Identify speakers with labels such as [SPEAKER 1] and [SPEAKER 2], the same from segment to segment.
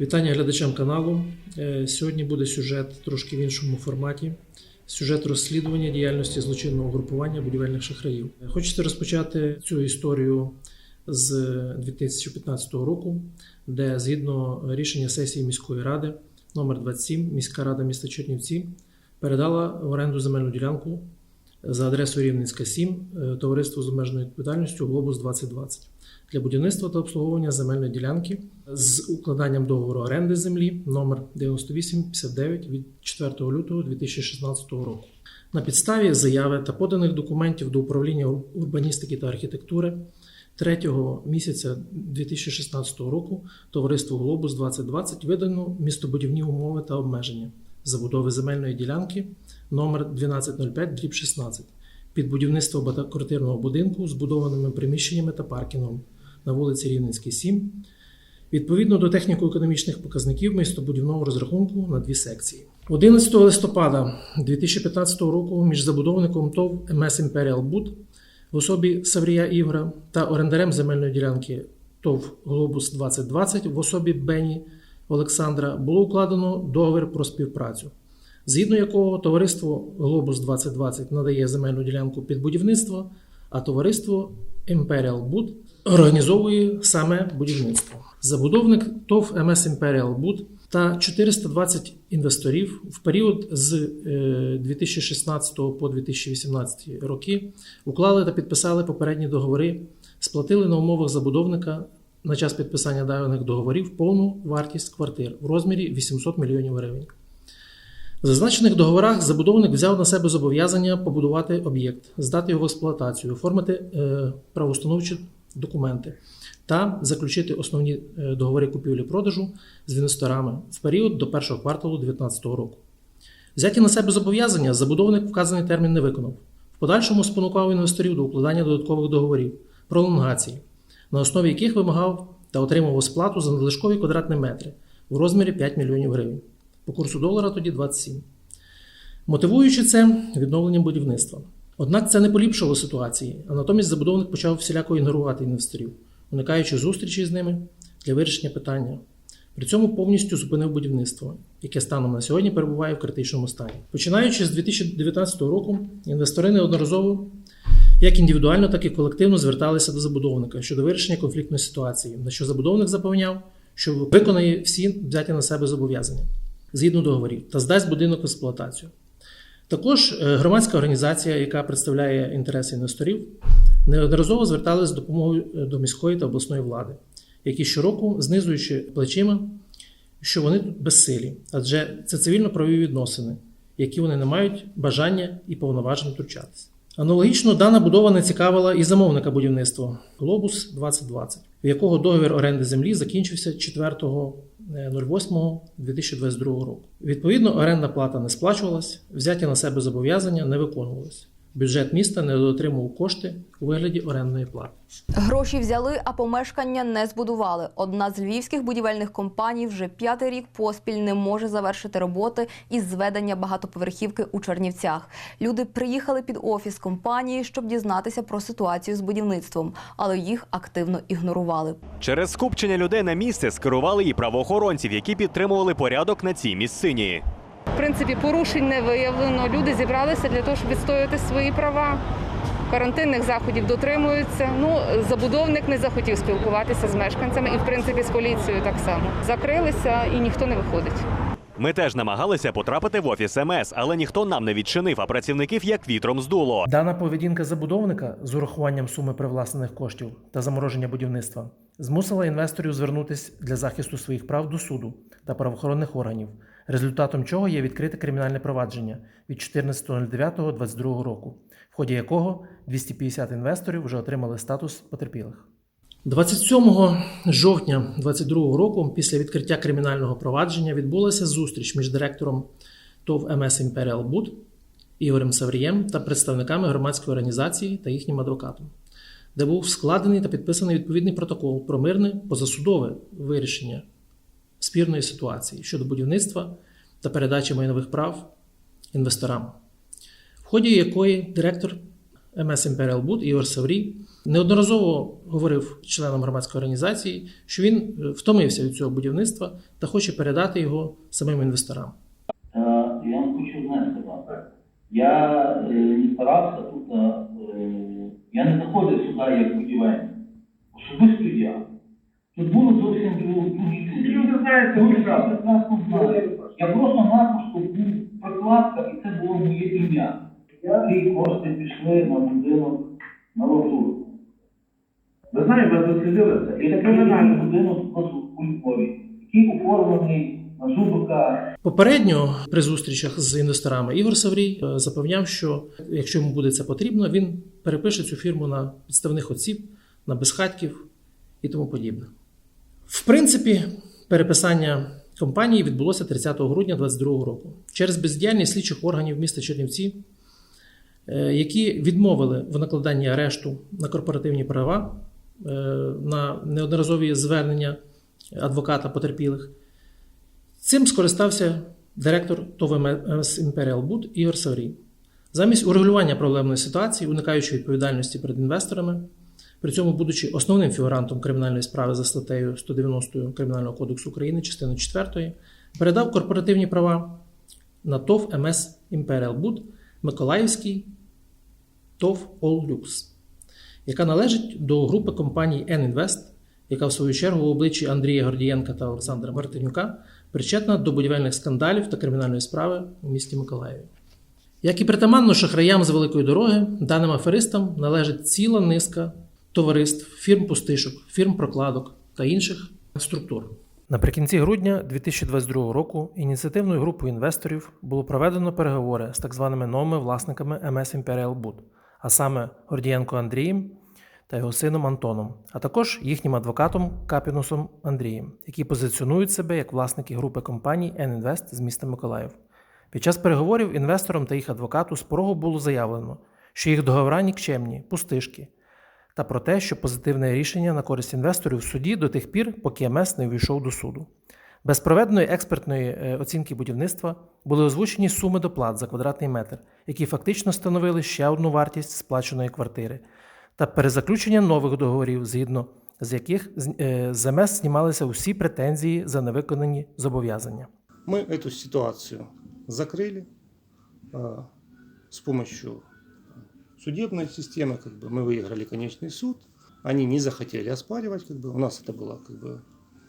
[SPEAKER 1] Вітання глядачам каналу. Е, Сьогодні буде сюжет трошки в іншому форматі. Сюжет розслідування діяльності злочинного групування будівельних шахраїв. Хочеться розпочати цю історію з 2015 року, де згідно рішення сесії міської ради номер 27 міська рада міста Чернівці передала в оренду земельну ділянку за адресою Рівненська 7 е, товариству з обмеженою відповідальністю Глобус 2020 для будівництва та обслуговування земельної ділянки з укладанням договору оренди землі номер 9859 від 4 лютого 2016 року. На підставі заяви та поданих документів до управління урбаністики та архітектури 3 місяця 2016 року товариству Глобус 2020 видано містобудівні умови та обмеження забудови земельної ділянки номер 1205 16 під будівництво багатоквартирного будинку з будованими приміщеннями та паркінгом на вулиці Рівненській, 7, відповідно до техніко-економічних показників містобудівного розрахунку на дві секції. 11 листопада 2015 року між забудовником ТОВ МС Imperial Буд в особі Саврія Ігора та орендарем земельної ділянки ТОВ Глобус 2020 в особі Бені Олександра було укладено договір про співпрацю, згідно якого товариство Глобус 2020 надає земельну ділянку під будівництво, а товариство Imperial Bud організовує саме будівництво. Забудовник ТОВ МС Imperial Bud та 420 інвесторів в період з е, 2016 по 2018 роки уклали та підписали попередні договори, сплатили на умовах забудовника на час підписання даних договорів повну вартість квартир в розмірі 800 мільйонів гривень. В зазначених договорах забудовник взяв на себе зобов'язання побудувати об'єкт, здати його в експлуатацію, оформити е, правоустановчі документи та заключити основні е, договори купівлі-продажу з інвесторами в період до першого кварталу 2019 року. Взяті на себе зобов'язання забудовник вказаний термін не виконав. В подальшому спонукав інвесторів до укладання додаткових договорів, пролонгації, на основі яких вимагав та отримував сплату за надлишкові квадратні метри в розмірі 5 мільйонів гривень. По курсу долара тоді 27. Мотивуючи це відновленням будівництва. Однак це не поліпшило ситуації, а натомість забудовник почав всіляко ігнорувати інвесторів, уникаючи зустрічі з ними для вирішення питання. При цьому повністю зупинив будівництво, яке станом на сьогодні перебуває в критичному стані. Починаючи з 2019 року, інвестори неодноразово як індивідуально, так і колективно зверталися до забудовника щодо вирішення конфліктної ситуації, на що забудовник запевняв, що виконає всі взяті на себе зобов'язання згідно договорів та здасть будинок в експлуатацію. Також е, громадська організація, яка представляє інтереси інвесторів, неодноразово зверталися з допомогою е, до міської та обласної влади, які щороку, знизуючи плечима, що вони тут безсилі, адже це цивільно-правові відносини, які вони не мають бажання і повноважень втручатися. Аналогічно дана будова не цікавила і замовника будівництва Глобус 2020, в якого договір оренди землі закінчився 4.08.2022 року. Відповідно, орендна плата не сплачувалась, взяті на себе зобов'язання не виконувалися. Бюджет міста не отримував кошти у вигляді орендної плати.
[SPEAKER 2] Гроші взяли, а помешкання не збудували. Одна з львівських будівельних компаній вже п'ятий рік поспіль не може завершити роботи із зведення багатоповерхівки у Чернівцях. Люди приїхали під офіс компанії, щоб дізнатися про ситуацію з будівництвом, але їх активно ігнорували.
[SPEAKER 3] Через скупчення людей на місце скерували і правоохоронців, які підтримували порядок на цій місцині.
[SPEAKER 4] В принципі, порушень не виявлено. Люди зібралися для того, щоб відстояти свої права. Карантинних заходів дотримуються. Ну, забудовник не захотів спілкуватися з мешканцями і, в принципі, з поліцією так само. Закрилися і ніхто не виходить.
[SPEAKER 3] Ми теж намагалися потрапити в офіс МС, але ніхто нам не відчинив, а працівників як вітром здуло.
[SPEAKER 1] Дана поведінка забудовника з урахуванням суми привласнених коштів та замороження будівництва змусила інвесторів звернутися для захисту своїх прав до суду та правоохоронних органів, результатом чого є відкрите кримінальне провадження від 14.09.22 року, в ході якого 250 інвесторів вже отримали статус потерпілих. 27 жовтня 2022 року, після відкриття кримінального провадження, відбулася зустріч між директором ТОВ МС Imperial Bud Ігорем Саврієм та представниками громадської організації та їхнім адвокатом, де був складений та підписаний відповідний протокол про мирне позасудове вирішення спірної ситуації щодо будівництва та передачі майнових прав інвесторам, в ході якої директор МС Imperial Boot Ігор Саврій неодноразово говорив членам громадської організації, що він е, втомився від цього будівництва та хоче передати його самим інвесторам.
[SPEAKER 5] Е, Я вам хочу одне сказати. Я е, не старався тут, я не заходив сюди як будівельник. Особисто я. Тут було зовсім прекрасно. Я просто-напросто був прокладка, і це було моє ім'я. Ті кошти пішли на будинок на Лазурку.
[SPEAKER 6] Ви знаєте, ви дослідилися, і
[SPEAKER 5] такий будинок нас у Кулькові, який оформлений на Зубика
[SPEAKER 1] Попередньо при зустрічах з інвесторами Ігор Саврій е, запевняв, що якщо йому буде це потрібно, він перепише цю фірму на підставних осіб, на безхатьків і тому подібне. В принципі, переписання компанії відбулося 30 грудня 2022 року через бездіяльність слідчих органів міста Чернівці, е, які відмовили в накладанні арешту на корпоративні права, е, на неодноразові звернення адвоката потерпілих. Цим скористався директор ТОВ МС Imperial Boot Ігор Саврій. Замість урегулювання проблемної ситуації, уникаючи відповідальності перед інвесторами, при цьому будучи основним фігурантом кримінальної справи за статтею 190 Кримінального кодексу України, частиною 4, передав корпоративні права на ТОВ МС Imperial Boot Миколаївський ТОВ Lux, яка належить до групи компаній N-Invest, яка в свою чергу в обличчі Андрія Гордієнка та Олександра Мартинюка причетна до будівельних скандалів та кримінальної справи у місті Миколаєві. Як і притаманно шахраям з великої дороги, даним аферистам належить ціла низка товариств, фірм пустишок, фірм прокладок та інших структур. Наприкінці грудня 2022 року ініціативною групою інвесторів було проведено переговори з так званими новими власниками MS Imperial Boot, а саме Гордієнко Андрієм та його сином Антоном, а також їхнім адвокатом Капінусом Андрієм, які позиціонують себе як власники групи компаній N-Invest з міста Миколаїв. Під час переговорів інвесторам та їх адвокату з порогу було заявлено, що їх договора нікчемні, пустишки, та про те, що позитивне рішення на користь інвесторів в суді до тих пір, поки МС не увійшов до суду. Без проведеної експертної е, оцінки будівництва були озвучені суми доплат за квадратний метр, які фактично становили ще одну вартість сплаченої квартири, та перезаключення нових договорів, згідно з яких з е, з МС знімалися усі претензії за невиконані зобов'язання.
[SPEAKER 7] Мы эту ситуацию закрыли а, с помощью судебной системы, как бы мы выиграли конечный суд, они не захотели оспаривать, как бы у нас это было как бы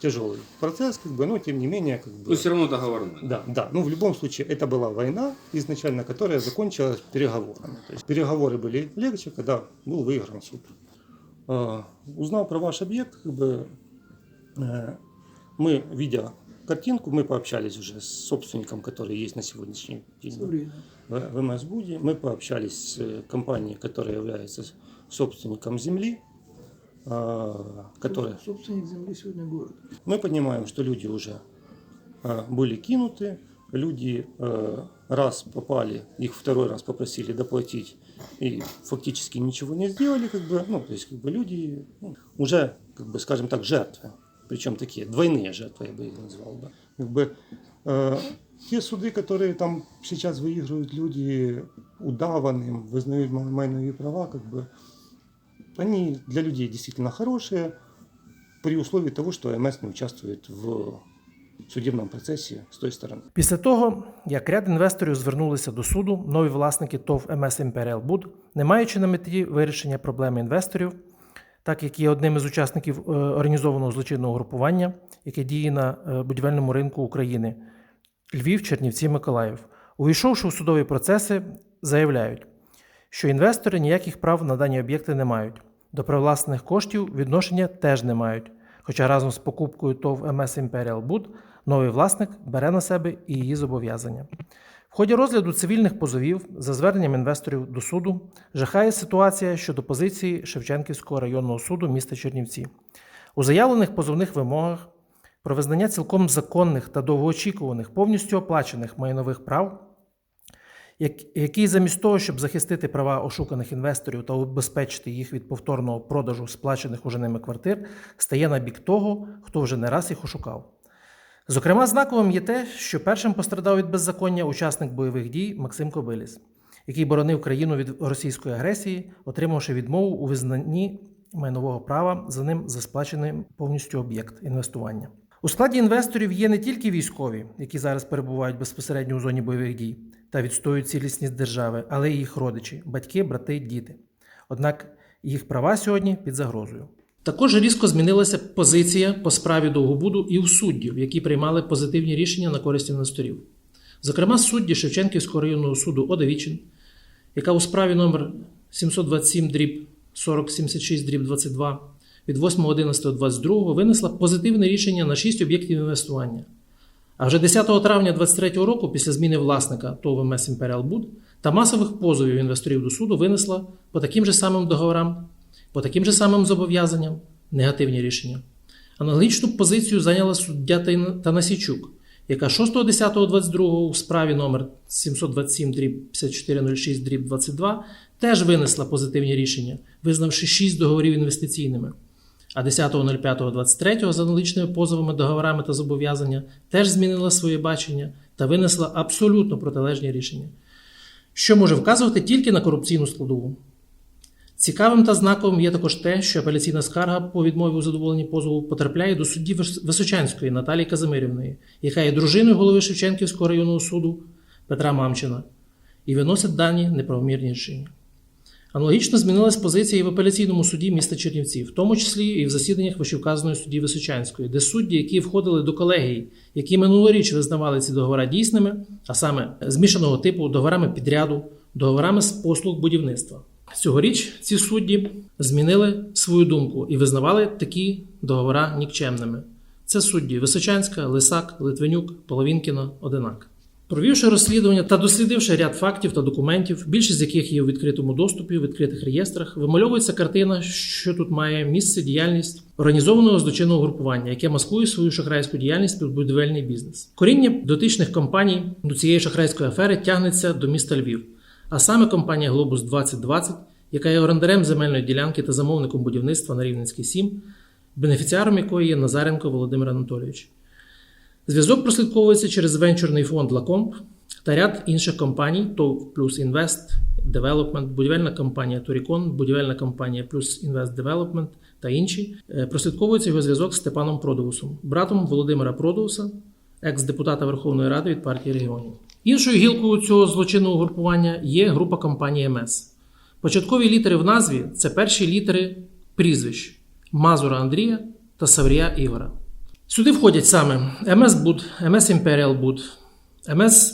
[SPEAKER 7] тяжелый процесс, как бы, но тем не менее, как бы.
[SPEAKER 6] Ну, все равно договорно.
[SPEAKER 7] Да, да. Ну, в любом случае, это была война, изначально которая закончилась переговорами. То есть переговоры были легче, когда был выигран суд. А, узнал про ваш объект, как бы, э, мы, видя картинку, мы пообщались уже с собственником, который есть на сегодняшний день в, в МС-Буде. Мы пообщались с э, компанией, которая является собственником земли, а, которая...
[SPEAKER 8] Собственник земли сегодня город.
[SPEAKER 7] Мы понимаем, что люди уже э, были кинуты, люди э, раз попали, их второй раз попросили доплатить и фактически ничего не сделали, как бы, ну, то есть как бы люди ну, уже, как бы, скажем так, жертвы, причем такие двойные жертвы, я бы их назвал, да. Как бы, э, те суды, которые там сейчас выигрывают люди удаванным, вызнают май- майновые права, как бы, они для людей действительно хорошие, при условии того, что МС не участвует в судебном процессе с той стороны.
[SPEAKER 1] Після того, як ряд інвесторів звернулися до суду, нові власники ТОВ МС Imperial Boot, не маючи на меті вирішення проблеми інвесторів, так як є одним із учасників е, організованого злочинного групування, яке діє на е, будівельному ринку України Львів, Чернівці, Миколаїв, увійшовши у судові процеси, заявляють, що інвестори ніяких прав на дані об'єкти не мають. До привласнених коштів відношення теж не мають. Хоча разом з покупкою ТОВ МС Imperial Boot новий власник бере на себе і її зобов'язання. В ході розгляду цивільних позовів за зверненням інвесторів до суду жахає ситуація щодо позиції Шевченківського районного суду міста Чернівці. У заявлених позовних вимогах про визнання цілком законних та довгоочікуваних повністю оплачених майнових прав як- який замість того, щоб захистити права ошуканих інвесторів та убезпечити їх від повторного продажу сплачених уже ними квартир, стає на бік того, хто вже не раз їх ошукав. Зокрема, знаковим є те, що першим пострадав від беззаконня учасник бойових дій Максим Кобиліс, який боронив країну від російської агресії, отримавши відмову у визнанні майнового права за ним за сплачений повністю об'єкт інвестування. У складі інвесторів є не тільки військові, які зараз перебувають безпосередньо у зоні бойових дій та відстоюють цілісність держави, але й їх родичі, батьки, брати, діти. Однак їх права сьогодні під загрозою. Також різко змінилася позиція по справі Довгобуду і у суддів, які приймали позитивні рішення на користь інвесторів. Зокрема, судді Шевченківського районного суду Одавічин, яка у справі номер 727 дріб 4076 дріб 22 від 8.11.22 винесла позитивне рішення на 6 об'єктів інвестування. А вже 10 травня 2023 року, після зміни власника ТОВ МС Imperial Bud та масових позовів інвесторів до суду винесла по таким же самим договорам, по таким же самим зобов'язанням негативні рішення. Аналогічну позицію зайняла суддя Танасійчук, яка 6.10.22 у справі номер 727 дріб 5406 дріб 22 теж винесла позитивні рішення, визнавши 6 договорів інвестиційними. А 10.05.23 за аналогічними позовами, договорами та зобов'язання теж змінила своє бачення та винесла абсолютно протилежні рішення, що може вказувати тільки на корупційну складову. Цікавим та знаковим є також те, що апеляційна скарга по відмові у задоволенні позову потрапляє до судді Височанської Наталії Казимирівної, яка є дружиною голови Шевченківського районного суду Петра Мамчина, і виносить дані неправомірні рішення. Аналогічно змінилась позиція і в апеляційному суді міста Чернівці, в тому числі і в засіданнях вищевказаної судді Височанської, де судді, які входили до колегії, які минулоріч визнавали ці договори дійсними, а саме змішаного типу договорами підряду, договорами з послуг будівництва. Цьогоріч ці судді змінили свою думку і визнавали такі договори нікчемними. Це судді Височанська, Лисак, Литвинюк, Половінкіна, Одинак. Провівши розслідування та дослідивши ряд фактів та документів, більшість з яких є у відкритому доступі, в відкритих реєстрах, вимальовується картина, що тут має місце діяльність організованого злочинного групування, яке маскує свою шахрайську діяльність під будівельний бізнес. Коріння дотичних компаній до цієї шахрайської афери тягнеться до міста Львів, а саме компанія Глобус 2020, яка є орендарем земельної ділянки та замовником будівництва на Рівненській 7, бенефіціаром якої є Назаренко Володимир Анатолійович. Зв'язок прослідковується через венчурний фонд Лакомп та ряд інших компаній ТОВ плюс Інвест Девелопмент, будівельна компанія Турікон, будівельна компанія плюс Інвест Девелопмент та інші. Е, Прослідковується його зв'язок з Степаном Продоусом, братом Володимира Продоуса, екс-депутата Верховної Ради від партії регіонів. Іншою гілкою цього злочинного групування є група компанії МС. Початкові літери в назві це перші літери прізвищ Мазура Андрія та Саврія Ігора. Сюди входять саме MS Bud, MS Imperial Bud, MS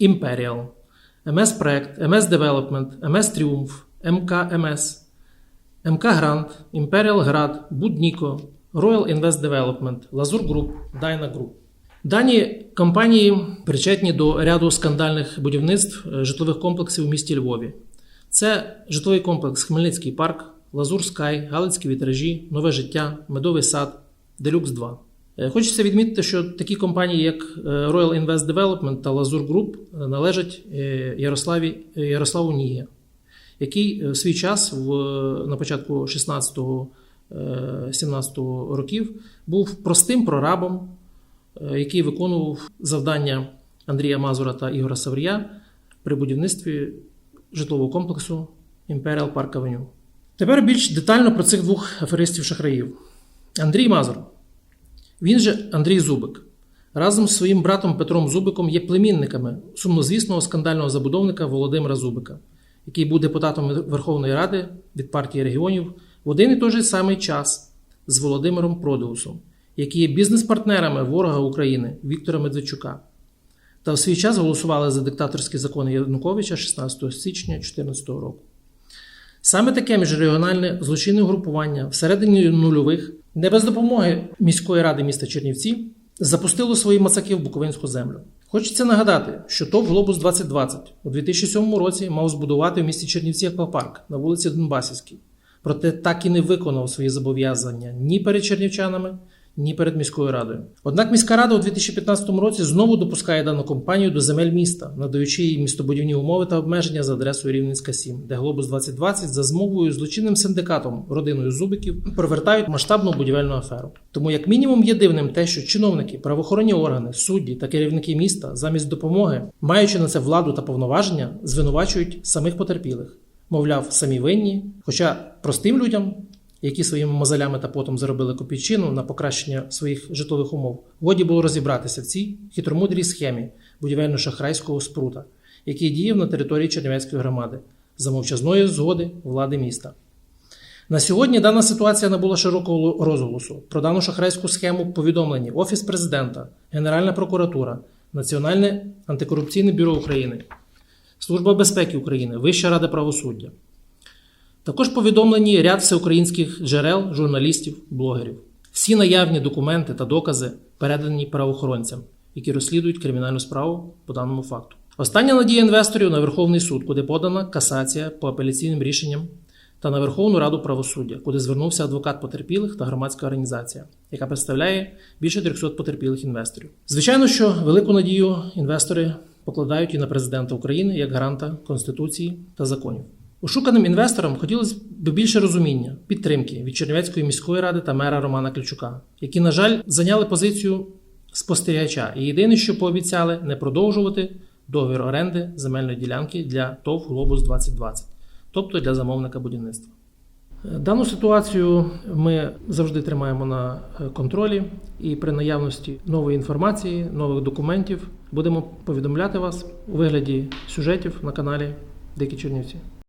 [SPEAKER 1] Imperial, MS Проект, MS Development, MS Triumph, МК MS, МК Imperial Grad, Bud Nico, Royal Invest Development, Lazur Group, Dyna Group. Дані компанії причетні до ряду скандальних будівництв е, житлових комплексів у місті Львові. Це житловий комплекс Хмельницький парк, Лазур Скай, Галицькі вітражі, Нове життя, Медовий сад, Делюкс 2. Е, Хочеться відмітити, що такі компанії, як Royal Invest Development та Lazur Group, е, належать Ярославі, Ярославу Ніє, який в свій час, в, на початку 16-17 років, був простим прорабом, який виконував завдання Андрія Мазура та Ігора Саврія при будівництві житлового комплексу Imperial Park Avenue. Тепер більш детально про цих двох аферистів-шахраїв. Андрій Мазур. Він же Андрій Зубик. Разом з своїм братом Петром Зубиком є племінниками сумнозвісного скандального забудовника Володимира Зубика, який був депутатом Верховної Ради від партії регіонів в один і той же самий час з Володимиром Продеусом, які є бізнес-партнерами ворога України Віктора Медведчука. Та в свій час голосували за диктаторські закони Януковича 16 січня 2014 року. Саме таке міжрегіональне злочинне групування всередині нульових, не без допомоги міської ради міста Чернівці, запустило свої мацаки в Буковинську землю. Хочеться нагадати, що ТОВ Глобус 2020 у 2007 році мав збудувати в місті Чернівці аквапарк на вулиці Донбасівській. Проте так і не виконав свої зобов'язання ні перед чернівчанами, ні перед міською радою. Однак міська рада у 2015 році знову допускає дану компанію до земель міста, надаючи їй містобудівні умови та обмеження за адресою Рівненська 7, де Глобус 2020 за змовою злочинним синдикатом родиною Зубиків провертають масштабну будівельну аферу. Тому, як мінімум, є дивним те, що чиновники, правоохоронні органи, судді та керівники міста замість допомоги, маючи на це владу та повноваження, звинувачують самих потерпілих. Мовляв, самі винні. Хоча простим людям, які своїми мозолями та потом заробили копійчину на покращення своїх житлових умов, годі було розібратися в цій хитромудрій схемі будівельно-шахрайського спрута, який діяв на території Чернівецької громади за мовчазної згоди влади міста. На сьогодні дана ситуація набула широкого розголосу. Про дану шахрайську схему повідомлені Офіс президента, Генеральна прокуратура, Національне антикорупційне бюро України, Служба безпеки України, Вища рада правосуддя. Також повідомлені ряд всеукраїнських джерел, журналістів, блогерів. Всі наявні документи та докази передані правоохоронцям, які розслідують кримінальну справу по даному факту. Остання надія інвесторів на Верховний суд, куди подана касація по апеляційним рішенням, та на Верховну Раду правосуддя, куди звернувся адвокат потерпілих та громадська організація, яка представляє більше 300 потерпілих інвесторів. Звичайно, що велику надію інвестори покладають і на президента України як гаранта Конституції та законів. Ошуканим інвесторам хотілося б більше розуміння, підтримки від Чернівецької міської ради та мера Романа Ключука, які, на жаль, зайняли позицію спостерігача і єдине, що пообіцяли, не продовжувати договір оренди земельної ділянки для ТОВ Глобус 2020, тобто для замовника будівництва. Дану ситуацію ми завжди тримаємо на е, контролі, і при наявності нової інформації, нових документів будемо повідомляти вас у вигляді сюжетів на каналі Дикі Чернівці.